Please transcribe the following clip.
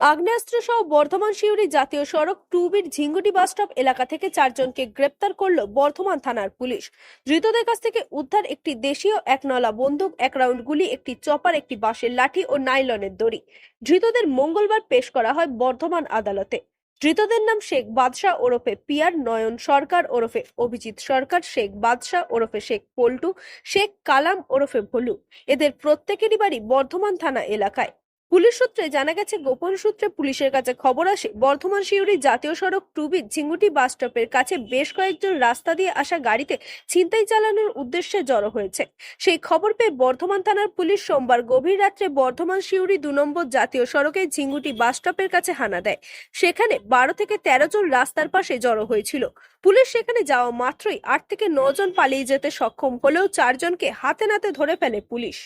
আগ্নেয়াস্ত্র সহ বর্ধমান শিউরি জাতীয় সড়ক টু বির ঝিঙ্গুটি বাসস্টপ এলাকা থেকে চারজনকে গ্রেপ্তার করল বর্ধমান থানার পুলিশ। ধৃতদের কাছ থেকে উদ্ধার একটি দেশীয় এক নলা বন্দুক, এক রাউন্ড গুলি, একটি চপার, একটি বাঁশের লাঠি ও নাইলনের দড়ি। ধৃতদের মঙ্গলবার পেশ করা হয় বর্ধমান আদালতে। ধৃতদের নাম শেখ বাদশাহ ওরফে পিয়ার নয়ন সরকার, ওরফে অভিজিৎ সরকার, শেখ বাদশাহ ওরফে শেখ পল্টু, শেখ কালাম ওরফে ভলু। এদের প্রত্যেকেরই বাড়ি বর্ধমান থানা এলাকায়। পুলিশ সূত্রে জানা গেছে, গোপন সূত্রে পুলিশের কাছে খবর আসে, বর্ধমান শিউরি জাতীয় সড়ক টুবি ঝিঙ্গুটি বাস স্টপের কাছে বেশ কয়েকজন রাস্তা দিয়ে আসা গাড়িতে ছিনতাই চালানোর উদ্দেশ্যে জড়ো হয়েছে। সেই খবর পেয়ে বর্ধমান থানার পুলিশ সোমবার গভীর রাত্রে বর্ধমান শিউরি দু নম্বর জাতীয় সড়কে ঝিঙ্গুটি বাস স্টপের কাছে হানা দেয়। সেখানে বারো থেকে তেরো জন রাস্তার পাশে জড়ো হয়েছিল। পুলিশ সেখানে যাওয়া মাত্রই আট থেকে ন জন পালিয়ে যেতে সক্ষম হলেও চারজনকে হাতে নাতে ধরে ফেলে পুলিশ।